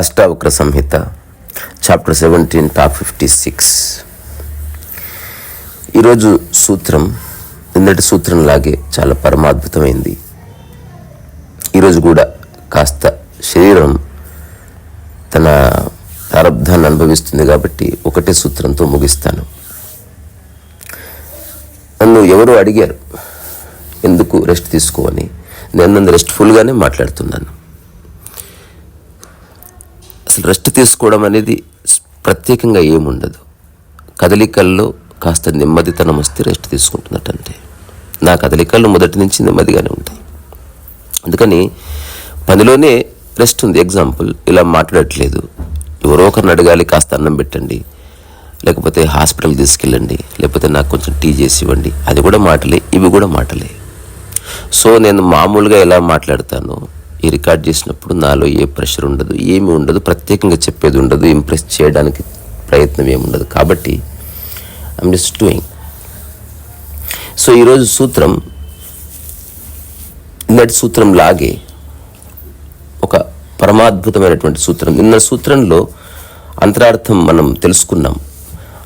Ashtavakra Samhita chapter seventeen top fifty six ఈరోజు సూత్రం నిన్నటి సూత్రం లాగే చాలా పరమాద్భుతమైంది. ఈరోజు కూడా కాస్త శరీరం తన ప్రారంధాన్ని అనుభవిస్తుంది కాబట్టి ఒకటే సూత్రంతో ముగిస్తాను. నన్ను ఎవరు అడిగారు. ఎందుకు రెస్ట్ తీసుకోవని నేను నన్ను రెస్ట్ఫుల్గానే మాట్లాడుతున్నాను. అసలు రెస్ట్ తీసుకోవడం అనేది ప్రత్యేకంగా ఏముండదు. కదలికల్లో కాస్త నెమ్మదితనం వస్తే రెస్ట్ తీసుకుంటున్నట్టంటే నా కదలికలు మొదటి నుంచి నెమ్మదిగానే ఉంటాయి. అందుకని పనిలోనే రెస్ట్ ఉంది. ఎగ్జాంపుల్ ఇలా మాట్లాడట్లేదు. ఎవరో ఒకరిని అడగాలి కాస్త అన్నం పెట్టండి. లేకపోతే హాస్పిటల్ తీసుకెళ్ళండి లేకపోతే నాకు కొంచెం టీ చేసి ఇవ్వండి. అది కూడా మాటలే ఇవి కూడా మాటలే. సో నేను మామూలుగా ఎలా మాట్లాడతాను ఈ రికార్డ్ చేసినప్పుడు నాలో ఏ ప్రెషర్ ఉండదు ఏమి ఉండదు ప్రత్యేకంగా చెప్పేది ఉండదు ఇంప్రెస్ చేయడానికి ప్రయత్నం ఏమి ఉండదు. కాబట్టి ఐమ్ జస్ట్ డూయింగ్ సో ఈరోజు సూత్రం నిన్నటి సూత్రం లాగే ఒక పరమాద్భుతమైనటువంటి సూత్రం. నిన్న సూత్రంలో అంతరార్థం మనం తెలుసుకున్నాం.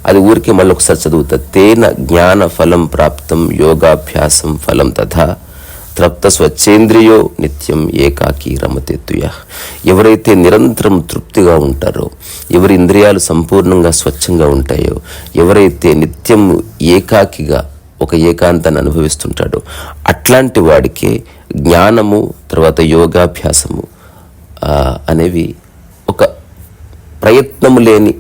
అది ఊరికే మళ్ళీ ఒకసారి చదువుతా తేన జ్ఞాన ఫలం ప్రాప్తం యోగాభ్యాసం ఫలం తథా తృప్త స్వచ్ఛేంద్రియో నిత్యం ఏకాకి రమతెత్తుయ ఎవరైతే నిరంతరం తృప్తిగా ఉంటారో ఎవరి ఇంద్రియాలు సంపూర్ణంగా స్వచ్ఛంగా ఉంటాయో ఎవరైతే నిత్యం ఏకాకిగా ఒక ఏకాంతాన్ని అనుభవిస్తుంటాడో అట్లాంటి వాడికి జ్ఞానము తర్వాత యోగాభ్యాసము అనేవి ఒక ప్రయత్నము లేని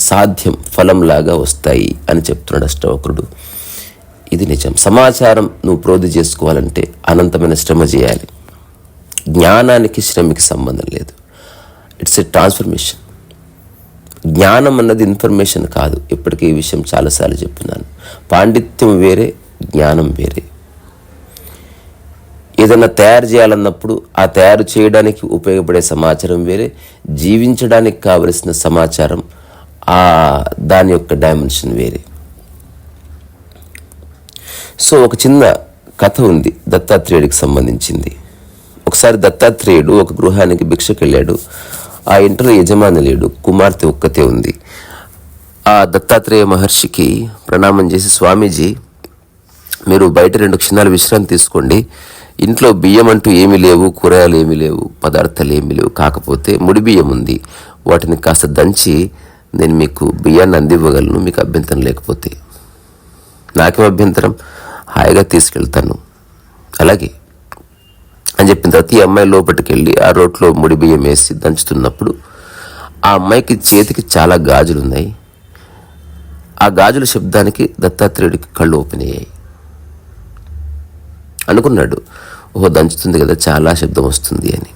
సాధ్యం ఫలంలాగా వస్తాయి అని చెప్తున్నాడు అష్టవక్రుడు. ఇది నిజం. సమాచారం నువ్వు ప్రోధి చేసుకోవాలంటే అనంతమైన శ్రమ చేయాలి. జ్ఞానానికి శ్రమకి సంబంధం లేదు. ఇట్స్ ఎ ట్రాన్స్ఫర్మేషన్ జ్ఞానం అన్నది ఇన్ఫర్మేషన్ కాదు. ఇప్పటికీ ఈ విషయం చాలాసార్లు చెప్తున్నాను. పాండిత్యం వేరే జ్ఞానం వేరే. ఏదైనా తయారు చేయాలన్నప్పుడు ఆ తయారు చేయడానికి ఉపయోగపడే సమాచారం వేరే జీవించడానికి కావలసిన సమాచారం దాని యొక్క డైమెన్షన్ వేరే. సో ఒక చిన్న కథ ఉంది దత్తాత్రేయుడికి సంబంధించింది. ఒకసారి దత్తాత్రేయుడు ఒక గృహానికి భిక్షకు వెళ్ళాడు ఆ ఇంట్లో యజమాని లేడు కుమార్తె ఒక్కతే ఉంది. ఆ దత్తాత్రేయ మహర్షికి ప్రణామం చేసి స్వామీజీ మీరు బయట రెండు క్షణాలు విశ్రాంతి తీసుకోండి. ఇంట్లో బియ్యం అంటూ ఏమీ లేవు కూరగాయలు ఏమీ లేవు పదార్థాలు ఏమీ లేవు. కాకపోతే ముడి బియ్యం ఉంది. వాటిని కాస్త దంచి నేను మీకు బియ్యాన్ని అందివ్వగలను మీకు అభ్యంతరం లేకపోతే. నాకేం అభ్యంతరం? హాయిగా తీసుకెళ్తాను. అలాగే అని చెప్పిన తర్వాత ఈ అమ్మాయి లోపలికెళ్ళి ఆ రోట్లో ముడి బియ్యం వేసి దంచుతున్నప్పుడు ఆ అమ్మాయికి చేతికి చాలా గాజులు ఉన్నాయి ఆ గాజుల శబ్దానికి దత్తాత్రేయుడికి కళ్ళు ఓపెన్ అయ్యాయి. అనుకున్నాడు ఓహో దంచుతుంది కదా చాలా శబ్దం వస్తుంది అని.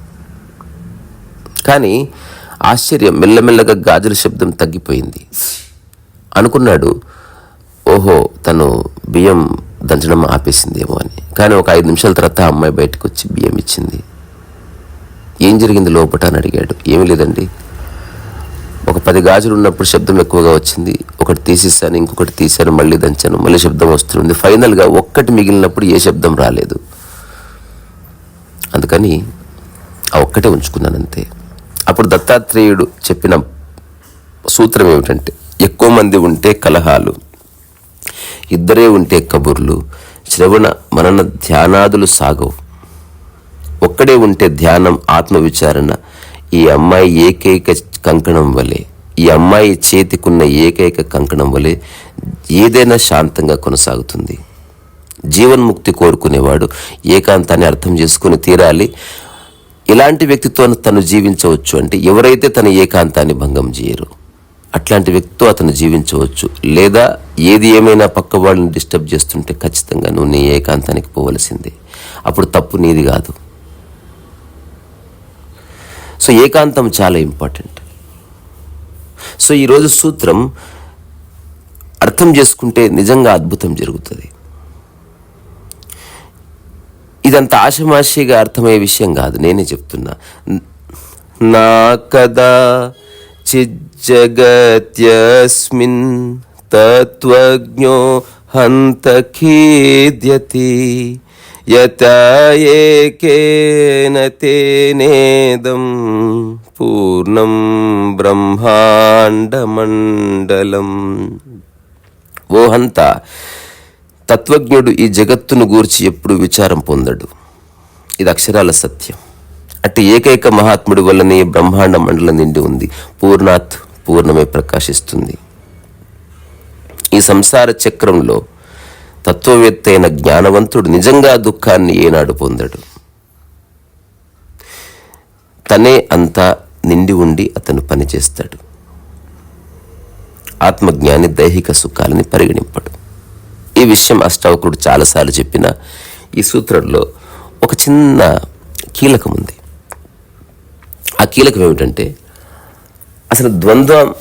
కానీ ఆశ్చర్యం. మెల్లమెల్లగా గాజుల శబ్దం తగ్గిపోయింది. అనుకున్నాడు ఓహో తను బియ్యం దంచడం ఆపేసిందేమో అని. కానీ ఒక ఐదు నిమిషాల తర్వాత ఆ అమ్మాయి బయటకు వచ్చి బియ్యం ఇచ్చింది. ఏం జరిగింది? లోపట అని అడిగాడు. ఏమీ లేదండి. ఒక పది గాజులు ఉన్నప్పుడు శబ్దం ఎక్కువగా వచ్చింది. ఒకటి తీసేసాను ఇంకొకటి తీశాను మళ్ళీ దంచాను మళ్ళీ శబ్దం వస్తుంది. ఫైనల్గా ఒక్కటి మిగిలినప్పుడు ఏ శబ్దం రాలేదు. అందుకని ఆ ఒక్కటే ఉంచుకున్నాను అంతే. అప్పుడు దత్తాత్రేయుడు చెప్పిన సూత్రం ఏమిటంటే ఎక్కువ మంది ఉంటే కలహాలు ఇద్దరే ఉంటే కబుర్లు శ్రవణ మనన ధ్యానాదులు సాగవు. ఒక్కడే ఉంటే ధ్యానం ఆత్మవిచారణ ఈ అమ్మాయి ఏకైక కంకణం వలె ఈ అమ్మాయి చేతికున్న ఏకైక కంకణం వలె ఏదైనా శాంతంగా కొనసాగుతుంది. జీవన్ముక్తి కోరుకునేవాడు ఏకాంతాన్ని అర్థం చేసుకుని తీరాలి. ఇలాంటి వ్యక్తితో తను జీవించవచ్చు అంటే ఎవరైతే తన ఏకాంతాన్ని భంగం చేయరు అట్లాంటి వ్యక్తితో అతను జీవించవచ్చు. లేదా ఏది ఏమైనా పక్క వాళ్ళని డిస్టర్బ్ చేస్తుంటే ఖచ్చితంగా నువ్వు నీ ఏకాంతానికి పోవలసిందే. అప్పుడు తప్పు నీది కాదు. సో ఏకాంతం చాలా ఇంపార్టెంట్. సో ఈరోజు సూత్రం అర్థం చేసుకుంటే నిజంగా అద్భుతం జరుగుతుంది. ఇదంతా ఆషమాషిగా అర్థమయ్యే విషయం కాదు నేనే చెప్తున్నా. నా కదా చిజ్జగత్యస్మిన్ తత్వజ్ఞో హంత ఖీద్యతి యతాయేకేన తేనేదం పూర్ణం బ్రహ్మాండమండలం. ఓ హంత తత్వజ్ఞుడు ఈ జగత్తును గూర్చి ఎప్పుడు విచారం పొందడు. ఇది అక్షరాల సత్యం. అట్టి ఏకైక మహాత్ముడి వల్లనే బ్రహ్మాండ మండలం నిండి ఉంది. పూర్ణాత్ పూర్ణమే ప్రకాశిస్తుంది. ఈ సంసార చక్రంలో తత్వవేత్త అయిన జ్ఞానవంతుడు నిజంగా దుఃఖాన్ని ఏనాడు పొందడు. తనే అంతా నిండి ఉండి అతను పనిచేస్తాడు. ఆత్మజ్ఞాని దైహిక సుఖాలని పరిగణింపడు. ఈ విషయం అష్టావకుడు చాలాసార్లు చెప్పిన ఈ సూత్రంలో ఒక చిన్న కీలకం ఉంది. ఆ కీలకం ఏమిటంటే అసలు ద్వంద్వం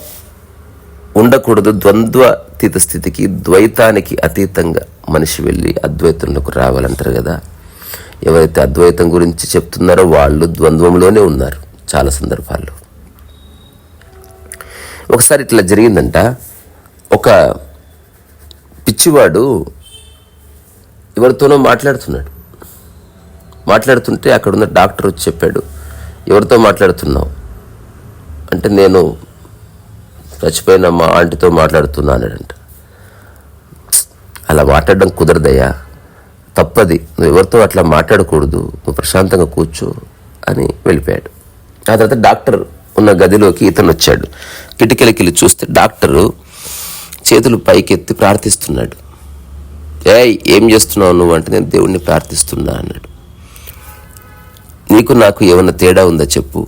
ఉండకూడదు. ద్వంద్వతీత స్థితికి ద్వైతానికి అతీతంగా మనిషి వెళ్ళి అద్వైతంలోకి రావాలంటారు కదా. ఎవరైతే అద్వైతం గురించి చెప్తున్నారో వాళ్ళు ద్వంద్వంలోనే ఉన్నారు చాలా సందర్భాల్లో. ఒకసారి ఇట్లా జరిగిందంట. ఒక పిచ్చివాడు ఎవరితోనో మాట్లాడుతున్నాడు. మాట్లాడుతుంటే అక్కడ ఉన్న డాక్టర్ వచ్చి చెప్పాడు ఎవరితో మాట్లాడుతున్నావు? అంటే నేను చచ్చిపోయిన మా ఆంటీతో మాట్లాడుతున్నానంట అలా మాట్లాడడం కుదరదయ్యా. తప్పది. నువ్వు ఎవరితో అట్లా మాట్లాడకూడదు. నువ్వు ప్రశాంతంగా కూర్చో అని వెళ్ళిపోయాడు. ఆ తర్వాత డాక్టర్ ఉన్న గదిలోకి ఇతను వచ్చాడు కిటికీలకి వెళ్ళి చూస్తే డాక్టరు చేతులు పైకెత్తి ప్రార్థిస్తున్నాడు. ఏయ్ ఏం చేస్తున్నావు నువ్వు అంటే నేను దేవుణ్ణి ప్రార్థిస్తున్నా అన్నాడు. నీకు నాకు ఏమైనా తేడా ఉందా చెప్పు.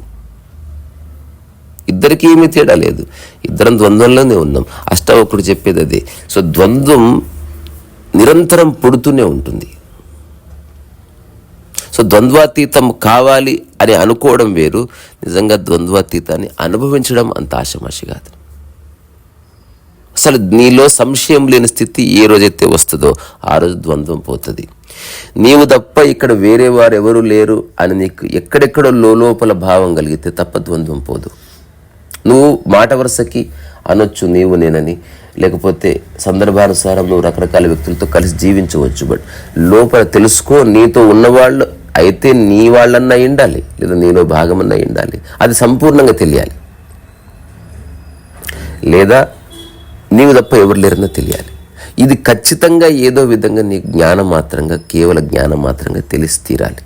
ఇద్దరికీ ఏమీ తేడా లేదు. ఇద్దరం ద్వంద్వంలోనే ఉన్నాం. అష్టావకుడు చెప్పేది అదే. సో ద్వంద్వం నిరంతరం పుడుతూనే ఉంటుంది. సో ద్వంద్వాతీతం కావాలి అని అనుకోవడం వేరు. నిజంగా ద్వంద్వాతీతాన్ని అనుభవించడం అంత ఆశమాషి కాదు. అసలు నీలో సంశయం లేని స్థితి ఏ రోజైతే వస్తుందో ఆ రోజు ద్వంద్వం పోతుంది. నీవు తప్ప ఇక్కడ వేరే వారు ఎవరు లేరు అని నీకు ఎక్కడెక్కడో లోపల భావం కలిగితే తప్ప ద్వంద్వం పోదు. నువ్వు మాట వరుసకి అనొచ్చు నీవు నేనని లేకపోతే సందర్భానుసారం నువ్వు రకరకాల వ్యక్తులతో కలిసి జీవించవచ్చు బట్ లోపల తెలుసుకో నీతో ఉన్నవాళ్ళు అయితే నీ వాళ్ళన్నా ఉండాలి లేదా నీలో భాగమన్నా ఉండాలి అది సంపూర్ణంగా తెలియాలి. లేదా నీవు తప్ప ఎవరు లేరన్నా తెలియాలి. ఇది ఖచ్చితంగా ఏదో విధంగా నీ జ్ఞానం మాత్రంగా కేవల జ్ఞానం మాత్రంగా తెలిసి తీరాలి.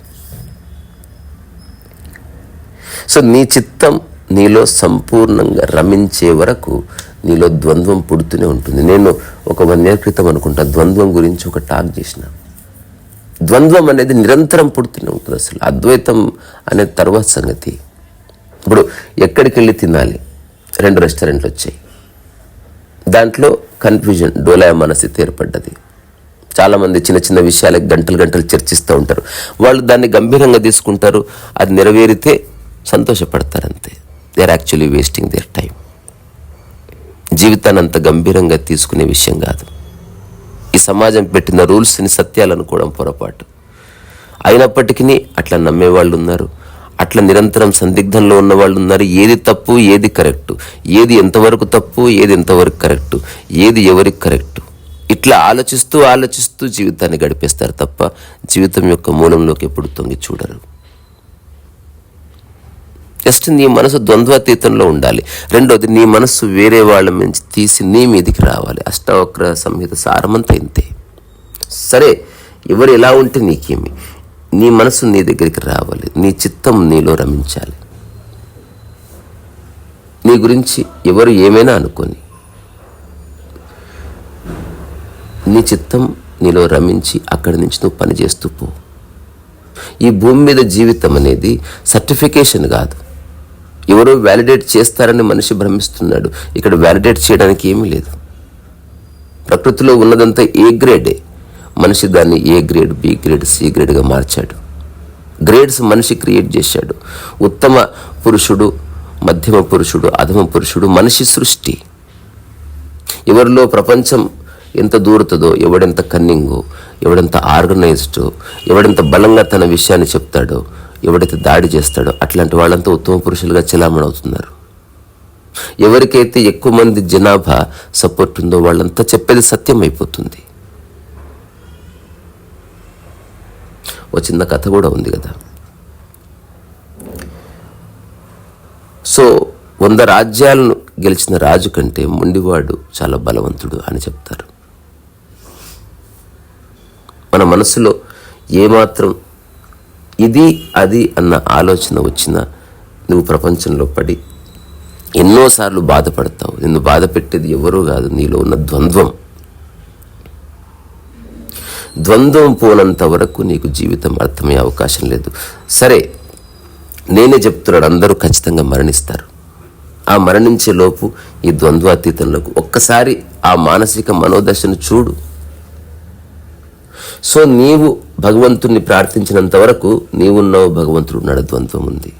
సో నీ చిత్తం నీలో సంపూర్ణంగా రమించే వరకు నీలో ద్వంద్వం పుడుతూనే ఉంటుంది. నేను ఒక వన్ ఇయర్ క్రితం అనుకుంటా ద్వంద్వం గురించి ఒక టాక్ చేసిన. ద్వంద్వం అనేది నిరంతరం పుడుతూనే ఉంటుంది అసలు. అద్వైతం అనే తర్వాత సంగతి. ఇప్పుడు ఎక్కడికి వెళ్ళి తినాలి? రెండు రెస్టారెంట్లు వచ్చాయి. దాంట్లో కన్ఫ్యూజన్ డోలాయ మనస్థితి ఏర్పడ్డది. చాలామంది చిన్న చిన్న విషయాలకు గంటలు గంటలు చర్చిస్తూ ఉంటారు. వాళ్ళు దాన్ని గంభీరంగా తీసుకుంటారు. అది నెరవేరితే సంతోషపడతారు అంతే they are actually wasting their time జీవితాన్ని అంత గంభీరంగా తీసుకునే విషయం కాదు. ఈ సమాజం పెట్టిన రూల్స్ని సత్యాలు అనుకోవడం పొరపాటు. అయినప్పటికీ అట్లా నమ్మేవాళ్ళు ఉన్నారు. అట్లా నిరంతరం సందిగ్ధంలో ఉన్న వాళ్ళు ఉన్నారు. ఏది తప్పు ఏది కరెక్టు? ఏది ఎంతవరకు తప్పు ఏది ఎంతవరకు కరెక్టు? ఏది ఎవరికి కరెక్టు? ఇట్లా ఆలోచిస్తూ ఆలోచిస్తూ జీవితాన్ని గడిపేస్తారు తప్ప జీవితం యొక్క మూలంలోకి ఎప్పుడు తొంగి చూడరు. జస్ట్ నీ మనసు ద్వంద్వాతీతంలో ఉండాలి. రెండోది నీ మనసు వేరే వాళ్ళ నుంచి తీసి నీ మీదికి రావాలి. అష్టావక్ర సంహిత సారమంతా ఇంతే. సరే ఎవరు ఎలా ఉంటే నీకేమి? నీ మనసు నీ దగ్గరికి రావాలి. నీ చిత్తం నీలో రమించాలి. నీ గురించి ఎవరు ఏమైనా అనుకొని నీ చిత్తం నీలో రమించి అక్కడి నుంచి నువ్వు పని చేస్తూ పో. ఈ భూమి మీద జీవితం అనేది సర్టిఫికేషన్ కాదు. ఎవరో వ్యాలిడేట్ చేస్తారని మనిషి భ్రమిస్తున్నాడు. ఇక్కడ వ్యాలిడేట్ చేయడానికి ఏమీ లేదు. ప్రకృతిలో ఉన్నదంతా ఏ గ్రేడే. మనిషి దాన్ని A grade B grade C గ్రేడ్గా మార్చాడు. గ్రేడ్స్ మనిషి క్రియేట్ చేశాడు. ఉత్తమ పురుషుడు మధ్యమ పురుషుడు అధమ పురుషుడు మనిషి సృష్టి. ఎవరిలో ప్రపంచం ఎంత దూరుతుందో ఎవడెంత కన్నింగో ఎవడెంత ఆర్గనైజ్డో ఎవడెంత బలంగా తన విషయాన్ని చెప్తాడో ఎవడైతే దాడి చేస్తాడో అట్లాంటి వాళ్ళంతా ఉత్తమ పురుషులుగా చెలామణవుతున్నారు. ఎవరికైతే ఎక్కువ మంది జనాభా సపోర్ట్ ఉందో వాళ్ళంతా చెప్పేది సత్యం అయిపోతుంది ఒక చిన్న కథ కూడా ఉంది కదా. సో వంద రాజ్యాలను గెలిచిన రాజు కంటే మొండివాడు చాలా బలవంతుడు అని చెప్తారు. మన మనసులో ఏమాత్రం ఇది అది అన్న ఆలోచన వచ్చినా నువ్వు ప్రపంచంలో పడి ఎన్నోసార్లు బాధపడతావు. నిన్ను బాధ పెట్టేది ఎవరూ కాదు. నీలో ఉన్న ద్వంద్వం ద్వంద్వం పోనంత వరకు నీకు జీవితం అర్థమయ్యే అవకాశం లేదు. సరే నేనే చెప్తున్నాడు అందరూ ఖచ్చితంగా మరణిస్తారు. ఆ మరణించే లోపు ఈ ద్వంద్వాతీతంలోకి ఒక్కసారి ఆ మానసిక మనోదశను చూడు. సో నీవు భగవంతుణ్ణి ప్రార్థించినంత వరకు నీవున్నావు భగవంతుడు ఉన్నాడు ద్వంద్వం ఉంది.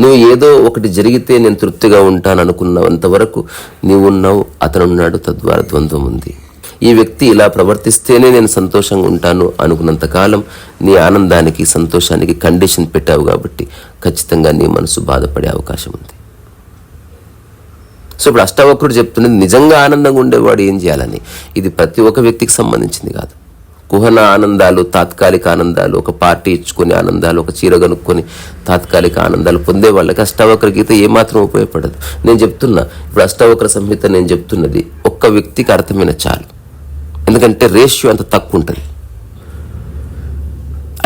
నువ్వు ఏదో ఒకటి జరిగితే నేను తృప్తిగా ఉంటాను అనుకున్నంత వరకు నీవున్నావు అతనున్నాడు తద్వారా ద్వంద్వం ఉంది. ఈ వ్యక్తి ఇలా ప్రవర్తిస్తేనే నేను సంతోషంగా ఉంటాను అనుకున్నంత కాలం నీ ఆనందానికి సంతోషానికి కండిషన్ పెట్టావు కాబట్టి ఖచ్చితంగా నీ మనసు బాధపడే అవకాశం ఉంది. సో ఇప్పుడు అష్టావక్రుడు చెప్తున్నది నిజంగా ఆనందంగా ఉండేవాడు ఏం చేయాలని? ఇది ప్రతి ఒక్క వ్యక్తికి సంబంధించింది కాదు. కుహన ఆనందాలు తాత్కాలిక ఆనందాలు ఒక పార్టీ ఇచ్చుకునే ఆనందాలు ఒక చీర కనుక్కొని తాత్కాలిక ఆనందాలు పొందే వాళ్ళకి అష్టావక్ర గీత ఏమాత్రం ఉపయోగపడదు. నేను చెప్తున్నా ఇప్పుడు అష్టావక్ర సంహిత నేను చెప్తున్నది ఒక్క వ్యక్తికి అర్థమైన చాలు. ఎందుకంటే రేషియో అంత తక్కువ ఉంటుంది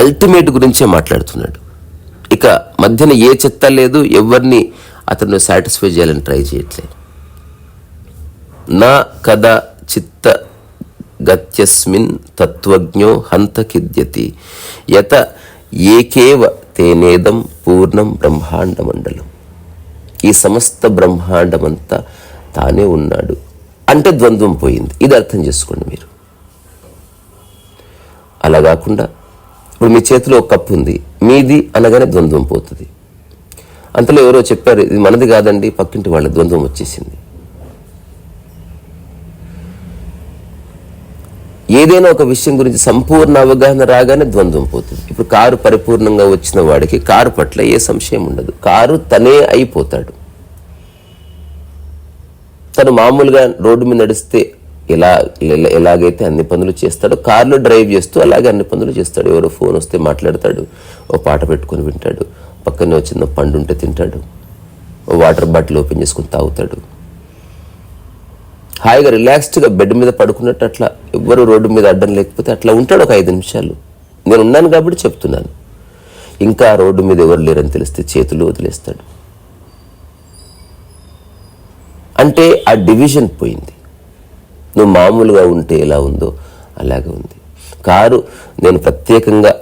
అల్టిమేట్ గురించే మాట్లాడుతున్నాడు. ఇక మధ్యన ఏ చెత్త లేదు ఎవరిని అతను సాటిస్ఫై చేయాలని ట్రై చేయట్లేదు. నా కథ చిత్త గత్యస్మిన్ తత్వజ్ఞో హంత కిద్యతి యత ఏకేవ తేనేదం పూర్ణం బ్రహ్మాండ మండలం ఈ సమస్త బ్రహ్మాండమంతా తానే ఉన్నాడు. అంటే ద్వంద్వం పోయింది. ఇది అర్థం చేసుకోండి మీరు. అలా కాకుండా ఇప్పుడు మీ చేతిలో ఒక కప్పు ఉంది మీది అనగానే ద్వంద్వం పోతుంది. అంతలో ఎవరో చెప్పారు ఇది మనది కాదండి పక్కింటి వాళ్ళ ద్వంద్వం వచ్చేసింది. ఏదైనా ఒక విషయం గురించి సంపూర్ణ అవగాహన రాగానే ద్వంద్వం పోతుంది. ఇప్పుడు కారు పరిపూర్ణంగా వచ్చిన వాడికి కారు పట్ల ఏ సంశయం ఉండదు. కారు తనే అయిపోతాడు. తను మామూలుగా రోడ్డు మీద నడిస్తే ఎలా ఎలాగైతే అన్ని పనులు చేస్తాడో. కార్లో డ్రైవ్ చేస్తూ అలాగే అన్ని పనులు చేస్తాడు. ఎవరో ఫోన్ వస్తే మాట్లాడతాడు. ఓ పాట పెట్టుకొని వింటాడు. పక్కనే చిన్న పండు ఉంటే తింటాడు వాటర్ బాటిల్ ఓపెన్ చేసుకుని తాగుతాడు. హాయిగా రిలాక్స్డ్గా బెడ్ మీద పడుకున్నట్టు అట్లా ఎవ్వరు రోడ్డు మీద అడ్డం లేకపోతే అట్లా ఉంటాడు ఒక ఐదు నిమిషాలు. నేను ఉన్నాను కాబట్టి చెప్తున్నాను. ఇంకా రోడ్డు మీద ఎవరు లేరని తెలిస్తే చేతులు వదిలేస్తాడు. అంటే ఆ డివిజన్ పోయింది. నువ్వు మామూలుగా ఉంటే ఎలా ఉందో అలాగే ఉంది. కారు నేను ప్రత్యేకంగా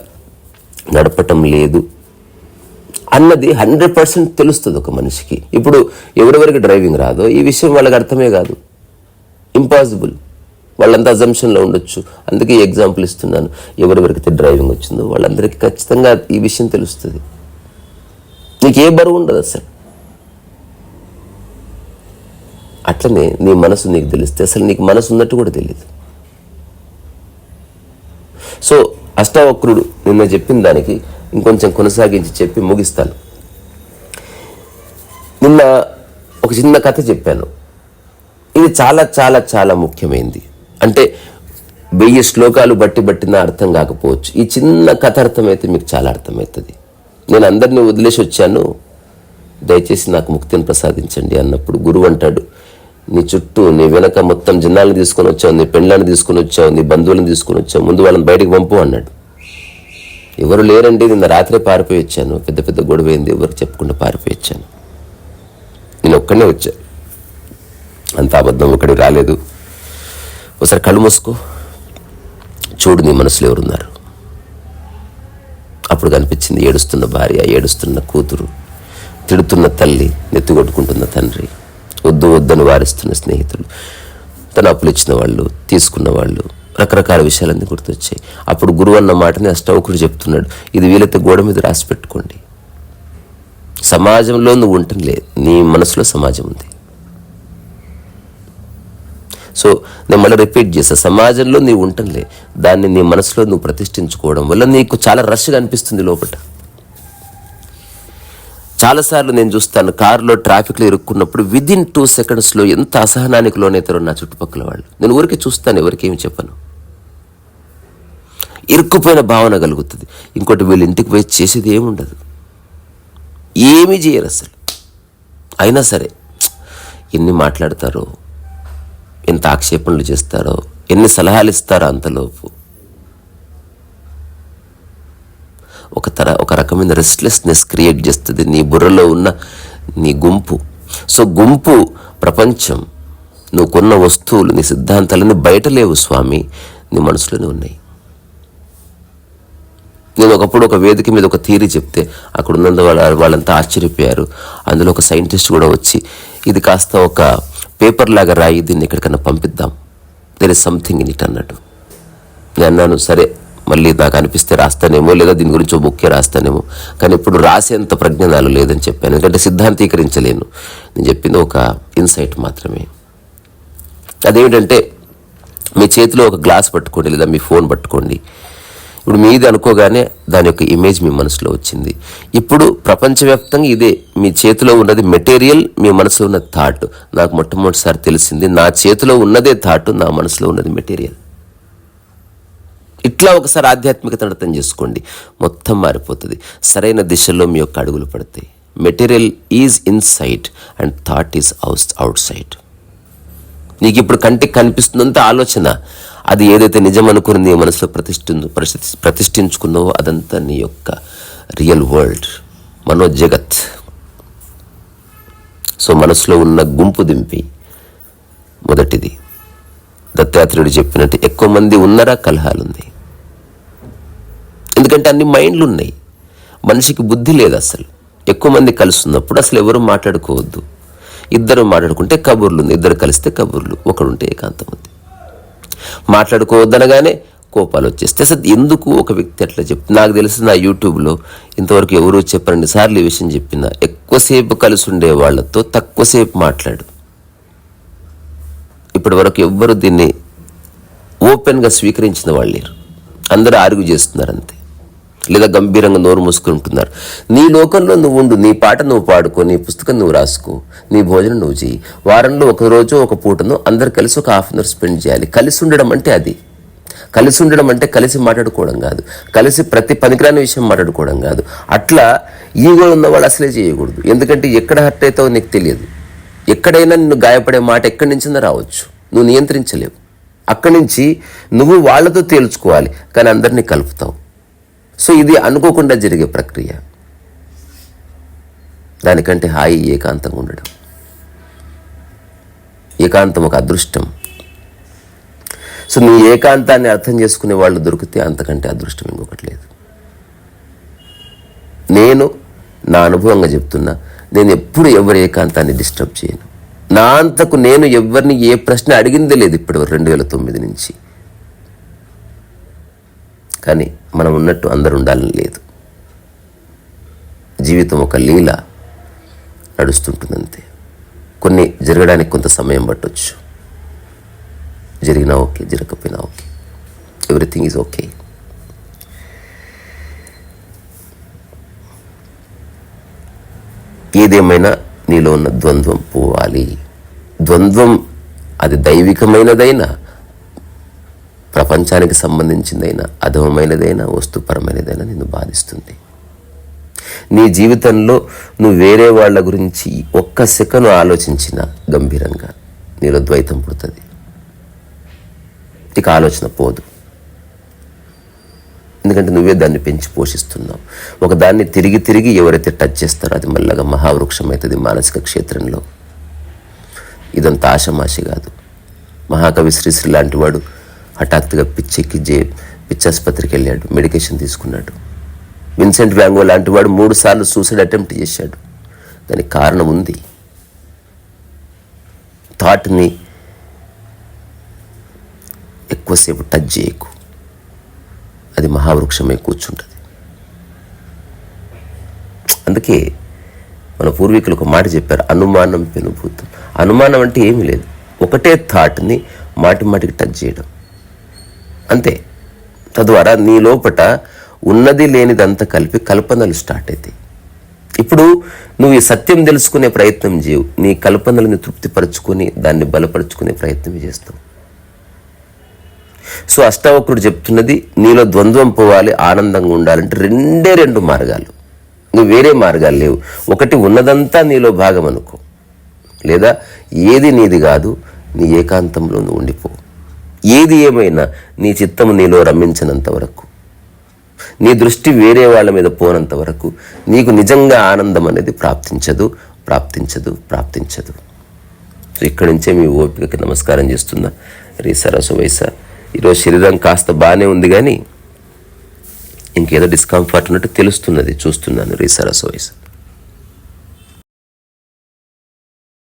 నడపటం లేదు అన్నది హండ్రెడ్ పర్సెంట్ తెలుస్తుంది ఒక మనిషికి. ఇప్పుడు ఎవరెవరికి డ్రైవింగ్ రాదో ఈ విషయం వాళ్ళకి అర్థమే కాదు. ఇంపాసిబుల్. వాళ్ళంతా అజంప్షన్లో ఉండొచ్చు. అందుకే ఎగ్జాంపుల్ ఇస్తున్నాను. ఎవరెవరికైతే డ్రైవింగ్ వచ్చిందో వాళ్ళందరికీ ఖచ్చితంగా ఈ విషయం తెలుస్తుంది. నీకు ఏ బరువు ఉండదు అసలు. అట్లనే నీ మనసు నీకు తెలిస్తే అసలు నీకు మనసు ఉన్నట్టు కూడా తెలియదు సో అష్టావక్రుడు నిన్న చెప్పిన దానికి ఇంకొంచెం కొనసాగించి చెప్పి ముగిస్తాను. నిన్న ఒక చిన్న కథ చెప్పాను. ఇది చాలా చాలా చాలా ముఖ్యమైనది అంటే వెయ్యి శ్లోకాలు బట్టి బట్టిన అర్థం కాకపోవచ్చు. ఈ చిన్న కథ అర్థమైతే మీకు చాలా అర్థమవుతుంది. నేను అందరినీ వదిలేసి వచ్చాను. దయచేసి నాకు ముక్తిని ప్రసాదించండి అన్నప్పుడు గురువు అంటాడు నీ చుట్టూ నీ వెనక మొత్తం జనాలను తీసుకొని వచ్చావు నీ పెండ్లను తీసుకొని వచ్చావు నీ బంధువులను తీసుకొని వచ్చావు ముందు వాళ్ళని బయటికి పంపు అన్నాడు. ఎవరు లేరండి నిన్న రాత్రే పారిపోయి వచ్చాను. పెద్ద పెద్ద గొడవ అయింది ఎవరికి చెప్పకుండా పారిపోయి వచ్చాను. నేను ఒక్కడనే వచ్చా. అంత అబద్ధం ఒకటి రాలేదు. ఒకసారి కళ్ళు మూసుకో. చూడు నీ మనసులో ఎవరున్నారు. అప్పుడు కనిపించింది ఏడుస్తున్న భార్య ఏడుస్తున్న కూతురు తిడుతున్న తల్లి నెత్తుగొట్టుకుంటున్న తండ్రి. వద్దు వద్దని వారిస్తున్న స్నేహితులు. తన అప్పులు ఇచ్చిన వాళ్ళు తీసుకున్న వాళ్ళు రకరకాల విషయాలన్నీ గుర్తొచ్చాయి. అప్పుడు గురువు అన్న మాటని అష్టౌకుడు చెప్తున్నాడు. ఇది వీలైతే గోడ మీద రాసి పెట్టుకోండి. సమాజంలో నువ్వు ఉండటం లేదు. నీ మనసులో సమాజం ఉంది. సో నేను మళ్ళీ రిపీట్ చేస్తా సమాజంలో నీవు ఉండటంలే దాన్ని నీ మనసులో నువ్వు ప్రతిష్ఠించుకోవడం వల్ల నీకు చాలా రష్గా అనిపిస్తుంది లోపల చాలాసార్లు నేను చూస్తాను కారులో ట్రాఫిక్లో ఇరుక్కున్నప్పుడు విదిన్ టూ సెకండ్స్లో ఎంత అసహనానికి లోనవుతారో నా చుట్టుపక్కల వాళ్ళు. నేను ఊరికే చూస్తాను ఎవరికి చెప్పను. ఇరుక్కుపోయిన భావన కలుగుతుంది. ఇంకోటి వీళ్ళ ఇంటికి పోయి చేసేది ఏముండదు. ఏమీ చేయరు అసలు. అయినా సరే ఎన్ని మాట్లాడతారో ఎంత ఆక్షేపణలు చేస్తారో ఎన్ని సలహాలు ఇస్తారో అంతలోపు ఒక తర ఒక రకమైన రెస్ట్లెస్నెస్ క్రియేట్ చేస్తుంది. నీ బుర్రలో ఉన్న నీ గుంపు. సో గుంపు ప్రపంచం. నువ్వు కొన్న వస్తువులు నీ సిద్ధాంతాలన్నీ బయట లేవు స్వామి. నీ మనసులోనే ఉన్నాయి. నేను ఒకప్పుడు ఒక వేదిక మీద ఒక థీరీ చెప్తే అక్కడ ఉన్నందు వాళ్ళ వాళ్ళంతా ఆశ్చర్యపోయారు. అందులో ఒక సైంటిస్ట్ కూడా వచ్చి ఇది కాస్త ఒక పేపర్ లాగా రాయి దీన్ని ఎక్కడికన్నా పంపిద్దాం. There is something in it అన్నట్టు. నేను అన్నాను సరే మళ్ళీ నాకు అనిపిస్తే రాస్తానేమో లేదా దీని గురించి బుక్కే రాస్తానేమో. కానీ ఇప్పుడు రాసేంత ప్రజ్ఞ నాలో లేదని చెప్పాను. ఎందుకంటే సిద్ధాంతీకరించలేను. నేను చెప్పింది ఒక ఇన్సైట్ మాత్రమే. అదేమిటంటే మీ చేతిలో ఒక గ్లాస్ పట్టుకోండి లేదా మీ ఫోన్ పట్టుకోండి. ఇప్పుడు మీది అనుకోగానే దాని యొక్క ఇమేజ్ మీ మనసులో వచ్చింది. ఇప్పుడు ప్రపంచవ్యాప్తంగా ఇదే మీ చేతిలో ఉన్నది మెటీరియల్ మీ మనసులో ఉన్న థాట్. నాకు మొట్టమొదటిసారి తెలిసింది నా చేతిలో ఉన్నదే థాట్ నా మనసులో ఉన్నది మెటీరియల్. ఇట్లా ఒకసారి ఆధ్యాత్మికతను అర్థం చేసుకోండి. మొత్తం మారిపోతుంది. సరైన దిశలో మీ యొక్క అడుగులు పడతాయి. Material is inside and thought is out outside నీకు ఇప్పుడు కంటికి కనిపిస్తుందంత ఆలోచన అది ఏదైతే నిజం అనుకుని నీ మనసులో ప్రతిష్ఠి ప్రతిష్ఠించుకున్నావో అదంతా నీ యొక్క రియల్ వరల్డ్ మనోజగత్. సో మనసులో ఉన్న గుంపు దింపి మొదటిది. దత్తాత్రేయుడు చెప్పినట్టు ఎక్కువ మంది ఉన్నారా కలహాలుంది. ఎందుకంటే అన్ని మైండ్లు ఉన్నాయి మనిషికి బుద్ధి లేదు అసలు. ఎక్కువ మంది కలుస్తున్నప్పుడు అసలు ఎవరు మాట్లాడుకోవద్దు. ఇద్దరు మాట్లాడుకుంటే కబుర్లు ఉంది ఇద్దరు కలిస్తే కబుర్లు. ఒకడుంటే ఏకాంతం ఉంది మాట్లాడుకోవద్దనగానే కోపాలు వచ్చేస్తే అసలు ఎందుకు ఒక వ్యక్తి అట్లా చెప్పి నాకు తెలిసి నా యూట్యూబ్లో ఇంతవరకు ఎవరు చెప్పరండి. సార్లు ఈ విషయం చెప్పిన. ఎక్కువసేపు కలిసి ఉండే వాళ్ళతో తక్కువసేపు మాట్లాడు. ఇప్పటి వరకు ఎవ్వరు దీన్ని ఓపెన్గా స్వీకరించిన వాళ్ళు లేరు. అందరూ ఆర్గ్యూ చేస్తున్నారు అంతే. లేదా గంభీరంగా నోరు మూసుకుంటున్నారు. నీ లోకంలో నువ్వు ఉండు నీ పాట నువ్వు పాడుకో నీ పుస్తకం నువ్వు రాసుకో నీ భోజనం నువ్వు చేయి వారంలో ఒక రోజు ఒక పూటను అందరు కలిసి ఒక హాఫ్ అన్ అవర్ స్పెండ్ చేయాలి. కలిసి ఉండడం అంటే అది. కలిసి ఉండడం అంటే కలిసి మాట్లాడుకోవడం కాదు. కలిసి ప్రతి పనికిరాని విషయం మాట్లాడుకోవడం కాదు. అట్లా ఈగో ఉన్న వాళ్ళు అసలే చేయకూడదు. ఎందుకంటే ఎక్కడ హర్ట్ అవుతావో నీకు తెలియదు. ఎక్కడైనా నిన్ను గాయపడే మాట ఎక్కడి నుంచైనా రావచ్చు. నువ్వు నియంత్రించలేవు. అక్కడి నుంచి నువ్వు వాళ్ళతో తేల్చుకోవాలి. కానీ అందరినీ కలుపుతావు. సో ఇది అనుకోకుండా జరిగే ప్రక్రియ. దానికంటే హాయి ఏకాంతంగా ఉండడం. ఏకాంతం ఒక అదృష్టం. సో నీ ఏకాంతాన్ని అర్థం చేసుకునే వాళ్ళు దొరికితే అంతకంటే అదృష్టం ఇంకొకటి లేదు. నేను నా అనుభవంగా చెప్తున్నా నేను ఎప్పుడు ఎవరి ఏకాంతాన్ని డిస్టర్బ్ చేయను. నా అంతకు నేను ఎవరిని ఏ ప్రశ్న అడిగిందే లేదు ఇప్పటివరకు రెండు వేల తొమ్మిది నుంచి. కానీ మనం ఉన్నట్టు అందరు ఉండాలని లేదు. జీవితం ఒక లీల నడుస్తుంటుంది అంతే కొన్ని జరగడానికి కొంత సమయం పట్టవచ్చు జరిగినా ఓకే జరగకపోయినా ఓకే. ఎవ్రీథింగ్ ఈజ్ ఓకే ఏదేమైనా నీలో ఉన్న ద్వంద్వం పోవాలి. ద్వంద్వం అది దైవికమైనదైనా ప్రపంచానికి సంబంధించిందైనా అధమమైనదైనా వస్తుపరమైనదైనా నిన్ను బాధిస్తుంది. నీ జీవితంలో నువ్వు వేరే వాళ్ళ గురించి ఒక్క సెకను ఆలోచించిన గంభీరంగా నీలో ద్వైతం పుడుతుంది. ఇక ఆలోచన పోదు. ఎందుకంటే నువ్వే దాన్ని పెంచి పోషిస్తున్నావు. ఒక దాన్ని తిరిగి తిరిగి ఎవరైతే టచ్ చేస్తారో అది మళ్ళగా మహావృక్షం అవుతుంది మానసిక క్షేత్రంలో. ఇదంతా ఆశమాషి కాదు. మహాకవి శ్రీశ్రీ లాంటి వాడు హఠాత్తుగా పిచ్చెక్కి జే పిచ్చాసుపత్రికి వెళ్ళాడు మెడికేషన్ తీసుకున్నాడు. విన్సెంట్ వ్యాంగో లాంటి వాడు మూడు సార్లు సూసైడ్ అటెంప్ట్ చేశాడు. దానికి కారణం ఉంది. థాట్ని ఎక్కువసేపు టచ్ చేయకు. అది మహావృక్షమే కూర్చుంటుంది. అందుకే మన పూర్వీకులు ఒక మాట చెప్పారు అనుమానం పెనుభూతం. అనుమానం అంటే ఏమీ లేదు. ఒకటే థాట్ని మాటి మాటికి టచ్ చేయడం. అంతే. తద్వారా నీ లోపట ఉన్నది లేనిదంతా కలిపి కల్పనలు స్టార్ట్ అవుతాయి ఇప్పుడు నువ్వు ఈ సత్యం తెలుసుకునే ప్రయత్నం చేయవు నీ కల్పనలను తృప్తిపరచుకొని దాన్ని బలపరుచుకునే ప్రయత్నం చేస్తావు. సో అష్టావకుడు చెప్తున్నది నీలో ద్వంద్వం పోవాలి ఆనందంగా ఉండాలంటే రెండే రెండు మార్గాలు. నువ్వు వేరే మార్గాలు లేవు. ఒకటి ఉన్నదంతా నీలో భాగం అనుకో. లేదా ఏది నీది కాదు నీ ఏకాంతంలో నువ్వు ఉండిపోవు ఏది ఏమైనా నీ చిత్తము నీలో రమ్మించినంత వరకు నీ దృష్టి వేరే వాళ్ళ మీద పోనంత వరకు నీకు నిజంగా ఆనందం అనేది ప్రాప్తించదు ప్రాప్తించదు ప్రాప్తించదు. ఇక్కడి నుంచే మీ ఓపికకి నమస్కారం చేస్తున్నా. రీ సరసు వయస ఈరోజు శరీరం కాస్త బాగానే ఉంది కానీ ఇంకేదో డిస్కంఫర్ట్ ఉన్నట్టు తెలుస్తున్నది చూస్తున్నాను రీ సరసు వయసు